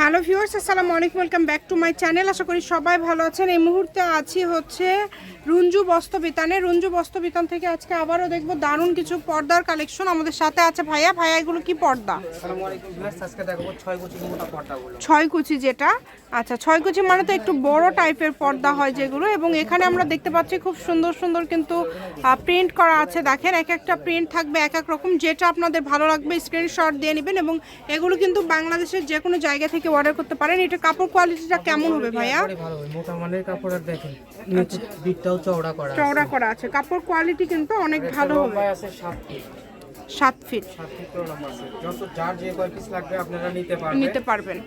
Hello viewers আসসালামু আলাইকুম welcome back to my channel. আশা করি সবাই ভালো আছেন। এই মুহূর্তে আছি হচ্ছে রুঞ্জু বস্ত্রবিতানে। রুঞ্জু বস্ত্রবিতান থেকে আজকে আবারও দেখব দারুণ কিছু পর্দার কালেকশন আমাদের সাথে আছে ভাইয়া। ভাইয়া এগুলো কি পর্দা? ছয় কুচি যেটা? আচ্ছা ছয় কুচি মানে তো একটু বড় টাইপের পর্দা হয় যেগুলো এবং এখানে আমরা দেখতে পাচ্ছি খুব সুন্দর সুন্দর কিন্তু প্রিন্ট করা আছে। দেখেন এক একটা প্রিন্ট থাকবে এক এক রকম। যেটা আপনাদের ভালো লাগবে স্ক্রিনশট দিয়ে নেবেন এবং এগুলো কিন্তু বাংলাদেশের যে কোনো জায়গা থেকে অর্ডার করতে পারেন এটা কাপড় কোয়ালিটিটা কেমন হবে ভাইয়া? মোটা মানের কাপড় আর দেখেন নিচে দিকটাও চওড়া করা আছে। চওড়া করা আছে। কাপড় কোয়ালিটি কিন্তু অনেক ভালো হবে। ভাই আছে 7 ফিট সাত ফিট সাত ফিট করে লম্বা আছে। যত যার যে কয় পিস লাগবে আপনারা নিতে পারবেন। নিতে পারবেন।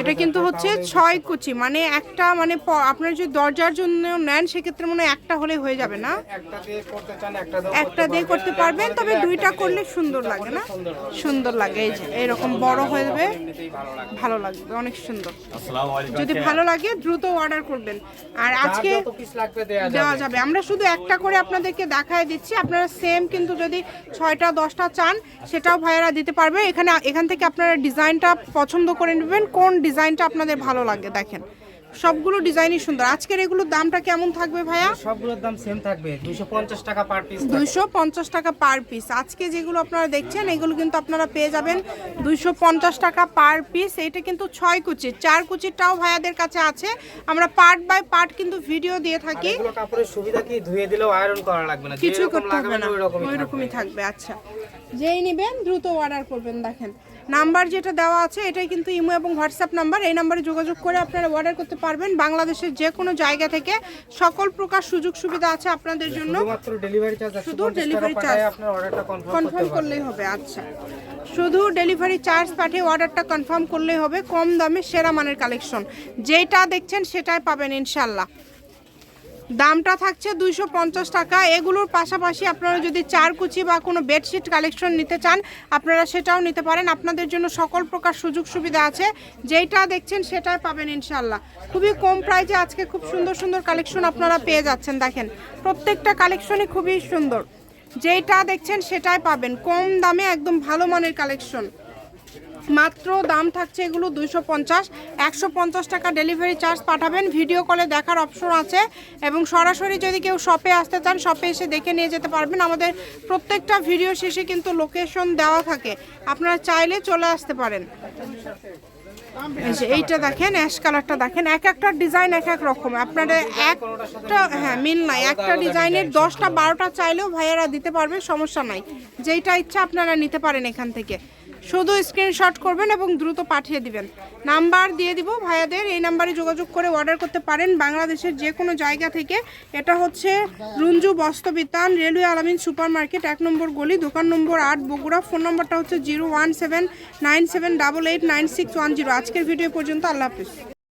এটা কিন্তু হচ্ছে ছয় কুচি মানে একটা মানে আপনার যদি দরজার জন্য নেন সেক্ষেত্রে মনে হয় একটা হলে হয়ে যাবে না? একটা দিয়ে করতে পারবেন তবে দুইটা করলে সুন্দর লাগে না? সুন্দর লাগে এই যে এরকম বড় হয়ে যাবে ভালো লাগবে অনেক সুন্দর। যদি ভালো লাগে দ্রুত অর্ডার করবেন। আর আজকে যত পিস লাগবে দেয়া দেওয়া যাবে। যাবে আমরা শুধু একটা করে আপনাদেরকে দেখায় দিচ্ছি। আপনারা সেম কিন্তু যদি ছয়টা দশটা চান সেটাও ভাইয়েরা দিতে পারবে। এখানে এখান থেকে আপনারা ডিজাইনটা পছন্দ করে নেবেন কোন ডিজাইনটা আপনাদের ভালো লাগে দেখেন। সবগুলো ডিজাইনই সুন্দর। আজকের এগুলোর দামটা কেমন থাকবে ভাইয়া? সবগুলোর দাম সেম থাকবে 250 টাকা পার পিস দুইশো পঞ্চাশ টাকা পার পিস আজকে যেগুলো আপনারা দেখছেন এগুলো কিন্তু আপনারা পেয়ে যাবেন দুইশো পঞ্চাশ টাকা পার পিস এটা কিন্তু ছয় কুচির চার কুচিরটাও ভাইয়াদের কাছে আছে। আমরা পার্ট বাই পার্ট কিন্তু ভিডিও দিয়ে থাকি। এগুলো কাপড়ের সুবিধা কি? ধুয়ে দিলেও আয়রন করা লাগবে না। কিছু করতে হবে না ওই। রকমই থাকবে। আচ্ছা। যেই নেবেন দ্রুত অর্ডার করবেন দেখেন। নাম্বার যেটা দেওয়া আছে এটাই কিন্তু ইমো এবং হোয়াটসঅ্যাপ নাম্বার। এই নাম্বারে যোগাযোগ করে আপনারা অর্ডার করতে পারবেন। বাংলাদেশের যে কোনো জায়গা থেকে সকল প্রকার সুযোগ সুবিধা আছে আপনাদের জন্য। শুধু ডেলিভারি চার্জ কনফার্ম করলেই হবে আচ্ছা। শুধু ডেলিভারি চার্জ পাঠিয়ে অর্ডারটা কনফার্ম করলেই হবে কম দামে সেরা মানের কালেকশন যেটা দেখছেন সেটাই পাবেন ইনশাল্লাহ দামটা থাকছে দুইশো পঞ্চাশ টাকা। এগুলোর পাশাপাশি আপনারা যদি চার কুচি বা কোনো বেডশিট কালেকশন নিতে চান, আপনারা সেটাও নিতে পারেন। আপনাদের জন্য সকল প্রকার সুযোগ সুবিধা আছে। যেইটা দেখছেন সেটাই পাবেন ইনশাল্লাহ খুবই কম প্রাইজে আজকে খুব সুন্দর সুন্দর কালেকশন আপনারা পেয়ে যাচ্ছেন, দেখেন। প্রত্যেকটা কালেকশনই খুবই সুন্দর। যেইটা দেখছেন সেটাই পাবেন। কম দামে একদম ভালো মানের কালেকশন। মাত্র দাম থাকছে এগুলো দুইশো পঞ্চাশ, একশো পঞ্চাশ টাকা ডেলিভারি চার্জ পাঠাবেন। ভিডিও কলে দেখার অপশন আছে এবং সরাসরি যদি কেউ শপে আসতে চান শপে এসে দেখে নিয়ে যেতে পারবেন। আমাদের প্রত্যেকটা ভিডিও শেষে কিন্তু লোকেশন দেওয়া থাকে। আপনারা চাইলে চলে আসতে পারেন। এইটা দেখেন অ্যাশ কালারটা দেখেন। এক একটা ডিজাইন এক এক রকম। আপনারা একটা হ্যাঁ মিল নাই। একটা ডিজাইনের দশটা, বারোটা চাইলেও ভাইয়ারা দিতে পারবে, সমস্যা নাই। যেইটা ইচ্ছা আপনারা নিতে পারেন এখান থেকে। শুধু স্ক্রিনশট করবেন এবং দ্রুত পাঠিয়ে দিবেন। নাম্বার দিয়ে দিব ভাইয়াদের, এই নাম্বারে যোগাযোগ করে অর্ডার করতে পারেন বাংলাদেশের যে কোনো জায়গা থেকে। এটা হচ্ছে Runju Bastrabitan railway Alamin super market এক নম্বর গলি, দোকান নম্বর আট, বগুড়া। ফোন নম্বরটা হচ্ছে zero one seven nine seven double eight nine six one zero আজকের ভিডিও পর্যন্ত, আল্লাহ হাফিজ।